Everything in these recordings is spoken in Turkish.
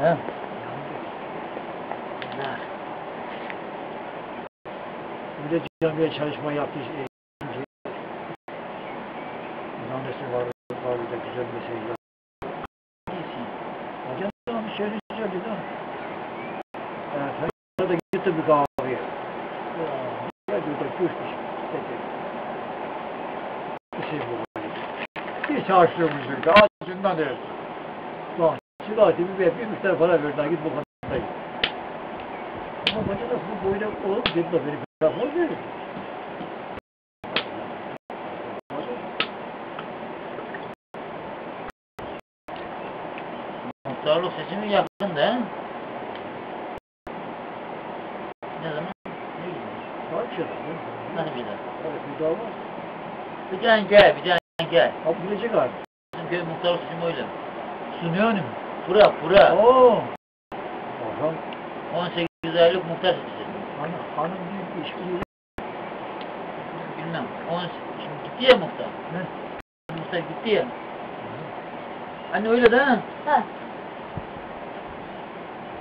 He? Bir de camiye çalışma yaptı. E, şey, Zannesi var, var da güzel mesele. Hocam tamam bir şey söyledi de. Evet, da gitti bir kahveye. Ya diyor da küsmüş. Dedi. Bir şey bu. Bir çarşılmıştır ki ağacından dersin. Silah tipi bir bir miktar para ver daha git bu kadar. Ama bacada bu boyda oğlum dedi de beni bırakmaz dedi. Muhtarlık seçimi yakında he? Ne zaman? Değil mi? Nasıl bir daha? Bir daha var. Bir tane gel, bir tane gel. Abi bilecek abi. Köy muhtarlık seçimi öyle. Sünyanım. Pura, pura. Oo. Orhan 18 aylık muhtar seçeceğiz. hanım, hanım büyük iş biliyor. Bilmem. 10, şimdi gitti ya muhtar. Ne? Muhtar gitti ya. Anne öyle de ha. Ha.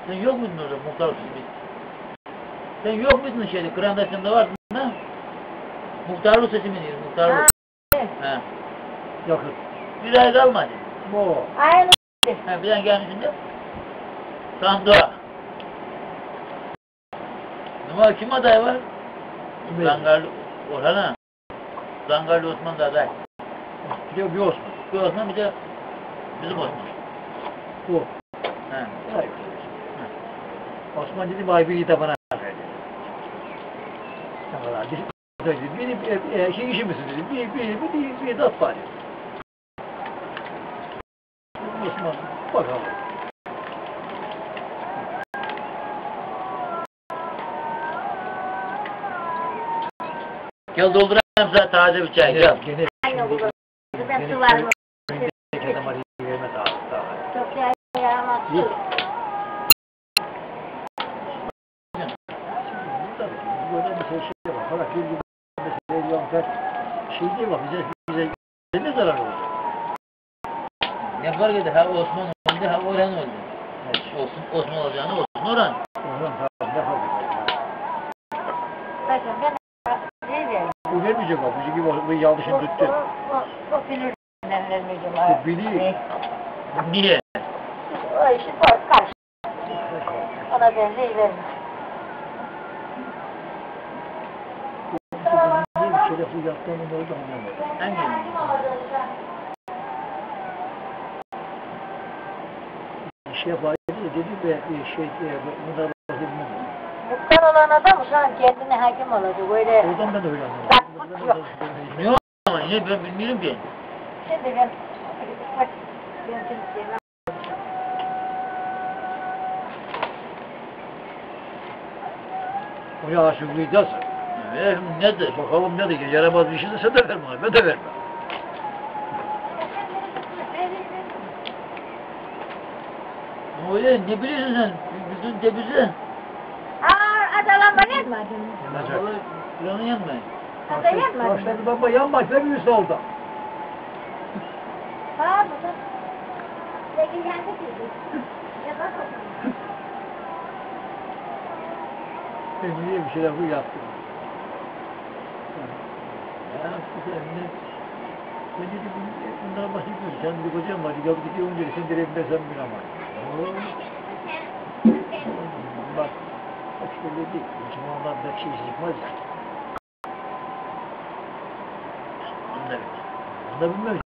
Sen yok muydun orada muhtarlık seçimi? Sen yok muydun şeyde? Kırandasyonda vardın da. Muhtarlık seçimi diyor, muhtarlık. Ha. Ha. Yakın. Bir ay kalmadı. Oo. Aynı. Ha, bir tane gelmişsin Sandığa. Ama kim aday var? Kim Zangarlı Orhan ha. Zangarlı Osman da aday. Bir de bir Osman. Bir Osman bir de bizim Osman. Bu. Ha. Hayır. Osman dedi vay bir de bana verdi. Ne kadar dedi. Dedi, bir, e, şey işi misin dedi. Bir, bir, bir, bir, bir de var. Osman bakalım. Gel doldurayım sana taze bir çay gel. Gene Aynı bu. Su var mı? Çok şey yaramaz. Şey şey mesela diyorum ben şey değil var bize bize ne zarar olacak? Ne fark eder? Ha Osman oldu, ha Orhan oldu. Olsun, Osman olacağını Osman Orhan. Oradan tamam ne fark eder? Bakın ben ne diyeyim? Bu vermeyecek o. Bizi gibi bu yanlışını tuttu. O, o, o bilir. Ben vermeyeceğim. Bu biliyor. Niye? O işi. Karşı. Ona ben de vermem. Niye bir şerefli yaptığını ne oldu anlamadım. Hangi? Bir şey yapaydı da dedi ve bir şey e, bunlar bahsedilmez. Muhtar olan adam şu an kendine hakim olacak. Böyle Oradan ben de öyle anladım. Yok. Ne o ama yine ben bilmiyorum ki. şimdi ben bak ben şimdi ya aşıklıyacağız. Ee, nedir? Bakalım ne diyecek. Yaramaz bir şey de sen de verme. Ben de vermem. Ama Öyle ne biliyorsun sen? Bütün tebizi. Aa adalanma ne etmedin? Yanacak. Planı yanmayın. Ada yapmadın. Başladı baba yanmak ne büyüsü oldu. Var mı? Peki yandı ki. Ya bak o zaman. Ben niye bir şeyler bu yaptım. Ya güzel ne? Ben dedim bundan bahsediyorum. Sen bir kocam var. Yok gidiyorum dedi. Sen direkt ben sen bir ama. Bak. Bak şöyle değil. Müslümanlar da şey çıkmaz ya. Onu da bil. Onu da bilmem.